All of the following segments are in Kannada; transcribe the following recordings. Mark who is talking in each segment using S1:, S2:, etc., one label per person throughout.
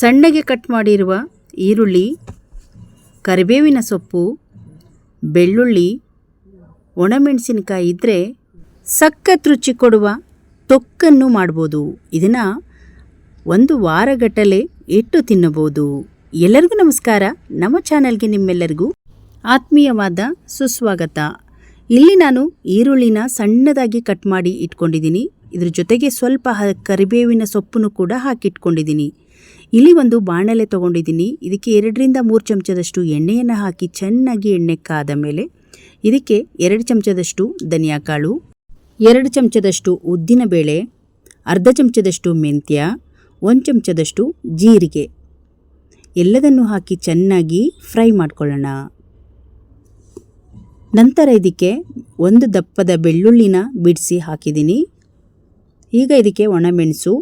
S1: ಸಣ್ಣಗೆ ಕಟ್ ಮಾಡಿರುವ ಈರುಳ್ಳಿ, ಕರಿಬೇವಿನ ಸೊಪ್ಪು, ಬೆಳ್ಳುಳ್ಳಿ, ಒಣಮೆಣಸಿನಕಾಯಿ ಇದ್ದರೆ ಸಖತ್ ರುಚಿ ಕೊಡುವ ತೊಕ್ಕನ್ನು ಮಾಡ್ಬೋದು. ಇದನ್ನು ಒಂದು ವಾರಗಟ್ಟಲೆ ಇಟ್ಟು ತಿನ್ನಬಹುದು. ಎಲ್ಲರಿಗೂ ನಮಸ್ಕಾರ. ನಮ್ಮ ಚಾನಲ್ಗೆ ನಿಮ್ಮೆಲ್ಲರಿಗೂ ಆತ್ಮೀಯವಾದ ಸುಸ್ವಾಗತ. ಇಲ್ಲಿ ನಾನು ಈರುಳ್ಳಿನ ಸಣ್ಣದಾಗಿ ಕಟ್ ಮಾಡಿ ಇಟ್ಕೊಂಡಿದ್ದೀನಿ. ಇದ್ರ ಜೊತೆಗೆ ಸ್ವಲ್ಪ ಕರಿಬೇವಿನ ಸೊಪ್ಪನ್ನು ಕೂಡ ಹಾಕಿಟ್ಕೊಂಡಿದ್ದೀನಿ. ಇಲ್ಲಿ ಒಂದು ಬಾಣಲೆ ತಗೊಂಡಿದ್ದೀನಿ. ಇದಕ್ಕೆ ಎರಡರಿಂದ ಮೂರು ಚಮಚದಷ್ಟು ಎಣ್ಣೆಯನ್ನು ಹಾಕಿ ಚೆನ್ನಾಗಿ ಎಣ್ಣೆ ಕಾದ ಮೇಲೆ ಇದಕ್ಕೆ ಎರಡು ಚಮಚದಷ್ಟು ಧನಿಯಾ ಕಾಳು ಎರಡು ಚಮಚದಷ್ಟು ಉದ್ದಿನಬೇಳೆ ಅರ್ಧ ಚಮಚದಷ್ಟು ಮೆಂತ್ಯ, ಒಂದು ಚಮಚದಷ್ಟು ಜೀರಿಗೆ. ಎಲ್ಲದನ್ನು ಹಾಕಿ ಚೆನ್ನಾಗಿ ಫ್ರೈ ಮಾಡ್ಕೊಳ್ಳೋಣ. ನಂತರ ಇದಕ್ಕೆ ಒಂದು ದಪ್ಪದ ಬೆಳ್ಳುಳ್ಳಿನ ಬಿಡಿಸಿ ಹಾಕಿದ್ದೀನಿ. ಈಗ ಇದಕ್ಕೆ ಒಣಮೆಣಸು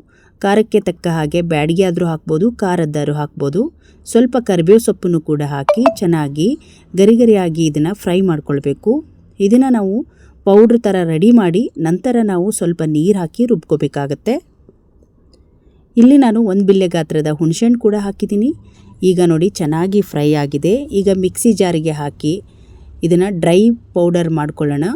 S1: ಖಾರಕ್ಕೆ ತಕ್ಕ ಹಾಗೆ ಬ್ಯಾಡಿಗೆ ಆದರೂ ಹಾಕ್ಬೋದು, ಖಾರದ್ದಾದರೂ ಹಾಕ್ಬೋದು. ಸ್ವಲ್ಪ ಕರಿಬೇವು ಸೊಪ್ಪನ್ನು ಕೂಡ ಹಾಕಿ ಚೆನ್ನಾಗಿ ಗರಿಗರಿಯಾಗಿ ಇದನ್ನು ಫ್ರೈ ಮಾಡ್ಕೊಳ್ಬೇಕು. ಇದನ್ನು ನಾವು ಪೌಡ್ರ್ ಥರ ರೆಡಿ ಮಾಡಿ ನಂತರ ನಾವು ಸ್ವಲ್ಪ ನೀರು ಹಾಕಿ ರುಬ್ಕೋಬೇಕಾಗತ್ತೆ. ಇಲ್ಲಿ ನಾನು ಒಂದು ಬಿಲ್ಲೆ ಗಾತ್ರದ ಹುಣಸೆಹಣ್ಣು ಕೂಡ ಹಾಕಿದ್ದೀನಿ. ಈಗ ನೋಡಿ ಚೆನ್ನಾಗಿ ಫ್ರೈ ಆಗಿದೆ. ಈಗ ಮಿಕ್ಸಿ ಜಾರಿಗೆ ಹಾಕಿ ಇದನ್ನು ಡ್ರೈ ಪೌಡರ್ ಮಾಡ್ಕೊಳ್ಳೋಣ.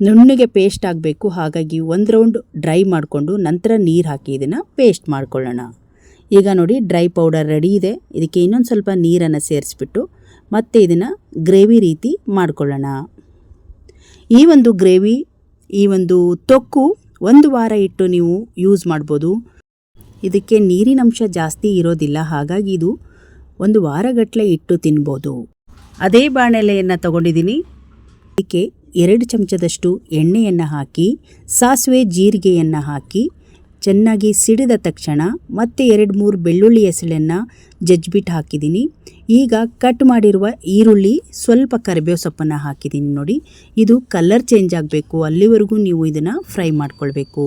S1: ನುಣ್ಣಗೆ ಪೇಸ್ಟ್ ಆಗಬೇಕು. ಹಾಗಾಗಿ ಒಂದು ರೌಂಡ್ ಡ್ರೈ ಮಾಡಿಕೊಂಡು ನಂತರ ನೀರು ಹಾಕಿ ಇದನ್ನು ಪೇಸ್ಟ್ ಮಾಡ್ಕೊಳ್ಳೋಣ. ಈಗ ನೋಡಿ ಡ್ರೈ ಪೌಡರ್ ರೆಡಿ ಇದೆ. ಇದಕ್ಕೆ ಇನ್ನೊಂದು ಸ್ವಲ್ಪ ನೀರನ್ನು ಸೇರಿಸ್ಬಿಟ್ಟು ಮತ್ತೆ ಇದನ್ನು ಗ್ರೇವಿ ರೀತಿ ಮಾಡ್ಕೊಳ್ಳೋಣ. ಈ ಒಂದು ಗ್ರೇವಿ ಈ ಒಂದು ತೊಕ್ಕು ಒಂದು ವಾರ ಇಟ್ಟು ನೀವು ಯೂಸ್ ಮಾಡ್ಬೋದು. ಇದಕ್ಕೆ ನೀರಿನಂಶ ಜಾಸ್ತಿ ಇರೋದಿಲ್ಲ. ಹಾಗಾಗಿ ಇದು ಒಂದು ವಾರಗಟ್ಟಲೆ ಇಟ್ಟು ತಿನ್ಬೋದು. ಅದೇ ಬಾಣಲೆಯನ್ನು ತಗೊಂಡಿದ್ದೀನಿ. ಇದಕ್ಕೆ ಎರಡು ಚಮಚದಷ್ಟು ಎಣ್ಣೆಯನ್ನು ಹಾಕಿ, ಸಾಸಿವೆ ಜೀರಿಗೆಯನ್ನು ಹಾಕಿ, ಚೆನ್ನಾಗಿ ಸಿಡಿದ ತಕ್ಷಣ ಮತ್ತೆ ಎರಡು ಮೂರು ಬೆಳ್ಳುಳ್ಳಿ ಎಸಳನ್ನು ಜಜ್ಬಿಟ್ಟು ಹಾಕಿದ್ದೀನಿ. ಈಗ ಕಟ್ ಮಾಡಿರುವ ಈರುಳ್ಳಿ ಸ್ವಲ್ಪ ಕರಿಬೇವು ಸೊಪ್ಪನ್ನು ಹಾಕಿದ್ದೀನಿ ನೋಡಿ. ಇದು ಕಲರ್ ಚೇಂಜ್ ಆಗಬೇಕು, ಅಲ್ಲಿವರೆಗೂ ನೀವು ಇದನ್ನು ಫ್ರೈ ಮಾಡ್ಕೊಳ್ಬೇಕು.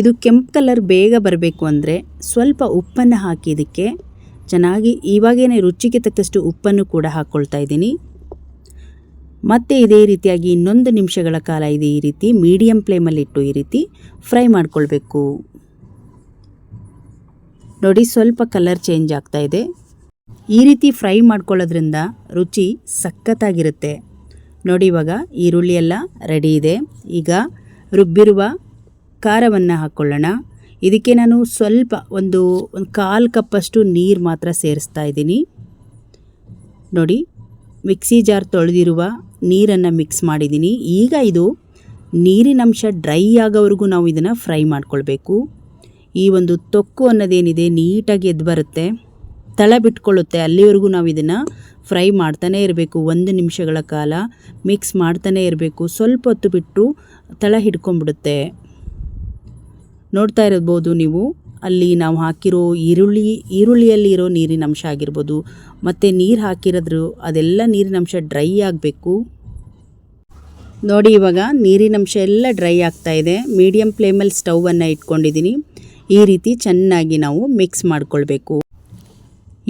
S1: ಇದು ಕೆಂಪು ಕಲರ್ ಬೇಗ ಬರಬೇಕು ಅಂದರೆ ಸ್ವಲ್ಪ ಉಪ್ಪನ್ನು ಹಾಕಿ ಇದಕ್ಕೆ ಚೆನ್ನಾಗಿ, ಇವಾಗೇನೆ ರುಚಿಗೆ ತಕ್ಕಷ್ಟು ಉಪ್ಪನ್ನು ಕೂಡ ಹಾಕ್ಕೊಳ್ತಾ ಇದ್ದೀನಿ. ಮತ್ತೆ ಇದೇ ರೀತಿಯಾಗಿ ಇನ್ನೊಂದು ನಿಮಿಷಗಳ ಕಾಲ ಇದೆ ಈ ರೀತಿ ಮೀಡಿಯಂ ಫ್ಲೇಮಲ್ಲಿಟ್ಟು ಈ ರೀತಿ ಫ್ರೈ ಮಾಡ್ಕೊಳ್ಬೇಕು. ನೋಡಿ ಸ್ವಲ್ಪ ಕಲರ್ ಚೇಂಜ್ ಆಗ್ತಾ ಇದೆ. ಈ ರೀತಿ ಫ್ರೈ ಮಾಡ್ಕೊಳ್ಳೋದ್ರಿಂದ ರುಚಿ ಸಖತ್ತಾಗಿರುತ್ತೆ. ನೋಡಿ ಇವಾಗ ಈರುಳ್ಳಿ ಎಲ್ಲ ರೆಡಿ ಇದೆ. ಈಗ ರುಬ್ಬಿರುವ ಖಾರವನ್ನು ಹಾಕ್ಕೊಳ್ಳೋಣ ಇದಕ್ಕೆ ನಾನು ಸ್ವಲ್ಪ ಒಂದು ಒಂದು ಕಾಲು ಕಪ್ಪಷ್ಟು ನೀರು ಮಾತ್ರ ಸೇರಿಸ್ತಾ ಇದ್ದೀನಿ. ನೋಡಿ ಮಿಕ್ಸಿ ಜಾರ್ ತೊಳೆದಿರುವ ನೀರನ್ನು ಮಿಕ್ಸ್ ಮಾಡಿದ್ದೀನಿ. ಈಗ ಇದು ನೀರಿನಂಶ ಡ್ರೈ ಆಗೋವರೆಗೂ ನಾವು ಇದನ್ನು ಫ್ರೈ ಮಾಡ್ಕೊಳ್ಬೇಕು. ಈ ಒಂದು ತೊಕ್ಕು ಅನ್ನೋದೇನಿದೆ ನೀಟಾಗಿ ಎದ್ದು ಬರುತ್ತೆ. ತಳ ಬಿಟ್ಕೊಳ್ಳುತ್ತೆ. ಅಲ್ಲಿವರೆಗೂ ನಾವು ಇದನ್ನು ಫ್ರೈ ಮಾಡ್ತಾನೇ ಇರಬೇಕು. ಒಂದು ನಿಮಿಷಗಳ ಕಾಲ ಮಿಕ್ಸ್ ಮಾಡ್ತಾನೇ ಇರಬೇಕು. ಸ್ವಲ್ಪ ಹೊತ್ತು ಬಿಟ್ಟು ತಳ ಹಿಡ್ಕೊಂಬಿಡುತ್ತೆ ನೋಡ್ತಾ ಇರ್ಬೋದು ನೀವು. ಅಲ್ಲಿ ನಾವು ಹಾಕಿರೋ ಈರುಳ್ಳಿ ನೀರಿನ ಅಂಶ ಆಗಿರ್ಬೋದು, ಮತ್ತು ನೀರು ಹಾಕಿರೋದ್ರು ಅದೆಲ್ಲ ನೀರಿನ ಅಂಶ ಡ್ರೈ ಆಗಬೇಕು. ನೋಡಿ ಇವಾಗ ನೀರಿನ ಅಂಶ ಎಲ್ಲ ಡ್ರೈ ಆಗ್ತಾ ಇದೆ. ಮೀಡಿಯಂ ಫ್ಲೇಮಲ್ಲಿ ಸ್ಟವನ್ನು ಇಟ್ಕೊಂಡಿದ್ದೀನಿ ಈ ರೀತಿ ಚೆನ್ನಾಗಿ ನಾವು ಮಿಕ್ಸ್ ಮಾಡಿಕೊಳ್ಬೇಕು.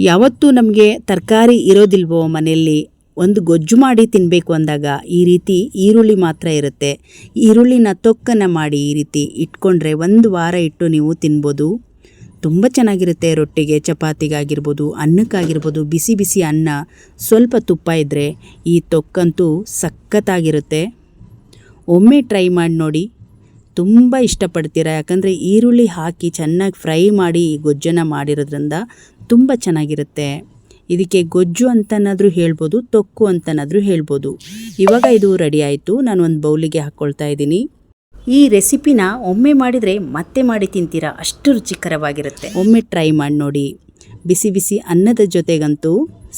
S1: ಯಾವತ್ತೂ ನಮಗೆ ತರಕಾರಿ ಇರೋದಿಲ್ವೋ ಮನೆಯಲ್ಲಿ ಒಂದು ಗೊಜ್ಜು ಮಾಡಿ ತಿನ್ನಬೇಕು ಅಂದಾಗ ಈ ರೀತಿ ಈರುಳ್ಳಿ ಮಾತ್ರ ಇರುತ್ತೆ. ಈರುಳ್ಳಿನ ತೊಕ್ಕನ್ನು ಮಾಡಿ ಈ ರೀತಿ ಇಟ್ಕೊಂಡ್ರೆ ಒಂದು ವಾರ ಇಟ್ಟು ನೀವು ತಿನ್ಬೋದು. ತುಂಬ ಚೆನ್ನಾಗಿರುತ್ತೆ ರೊಟ್ಟಿಗೆ, ಚಪಾತಿಗಾಗಿರ್ಬೋದು, ಅನ್ನಕ್ಕಾಗಿರ್ಬೋದು, ಬಿಸಿ ಬಿಸಿ ಅನ್ನ. ಸ್ವಲ್ಪ ತುಪ್ಪ ಇದ್ದರೆ ಈ ತೊಕ್ಕಂತೂ ಸಖತ್ತಾಗಿರುತ್ತೆ. ಒಮ್ಮೆ ಟ್ರೈ ಮಾಡಿ ನೋಡಿ. ತುಂಬ ಇಷ್ಟಪಡ್ತೀರಾ? ಯಾಕಂದರೆ ಈರುಳ್ಳಿ ಹಾಕಿ ಚೆನ್ನಾಗಿ ಫ್ರೈ ಮಾಡಿ ಈ ಗೊಜ್ಜನ್ನು ಮಾಡಿರೋದ್ರಿಂದ ತುಂಬ ಚೆನ್ನಾಗಿರುತ್ತೆ. ಇದಕ್ಕೆ ಗೊಜ್ಜು ಅಂತನಾದರೂ ಹೇಳ್ಬೋದು, ತೊಕ್ಕು ಅಂತನಾದರೂ ಹೇಳ್ಬೋದು. ಇವಾಗ ಇದು ರೆಡಿ ಆಯಿತು. ನಾನು ಒಂದು ಬೌಲಿಗೆ ಹಾಕ್ಕೊಳ್ತಾ ಇದ್ದೀನಿ. ಈ ರೆಸಿಪಿನ ಒಮ್ಮೆ ಮಾಡಿದರೆ ಮತ್ತೆ ಮಾಡಿ ತಿಂತೀರಾ? ಅಷ್ಟು ರುಚಿಕರವಾಗಿರುತ್ತೆ. ಒಮ್ಮೆ ಟ್ರೈ ಮಾಡಿ ನೋಡಿ. ಬಿಸಿ ಬಿಸಿ ಅನ್ನದ ಜೊತೆಗಂತೂ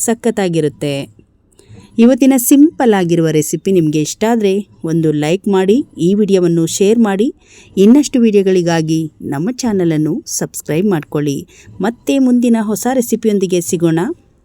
S1: ಸಖತ್ತಾಗಿರುತ್ತೆ. ಇವತ್ತಿನ ಸಿಂಪಲ್ ಆಗಿರುವ ರೆಸಿಪಿ ನಿಮಗೆ ಇಷ್ಟ ಆದರೆ ಒಂದು ಲೈಕ್ ಮಾಡಿ, ಈ ವಿಡಿಯೋವನ್ನು ಶೇರ್ ಮಾಡಿ. ಇನ್ನಷ್ಟು ವಿಡಿಯೋಗಳಿಗಾಗಿ ನಮ್ಮ ಚಾನಲನ್ನು ಸಬ್ಸ್ಕ್ರೈಬ್ ಮಾಡ್ಕೊಳ್ಳಿ. ಮತ್ತೆ ಮುಂದಿನ ಹೊಸ ರೆಸಿಪಿಯೊಂದಿಗೆ ಸಿಗೋಣ.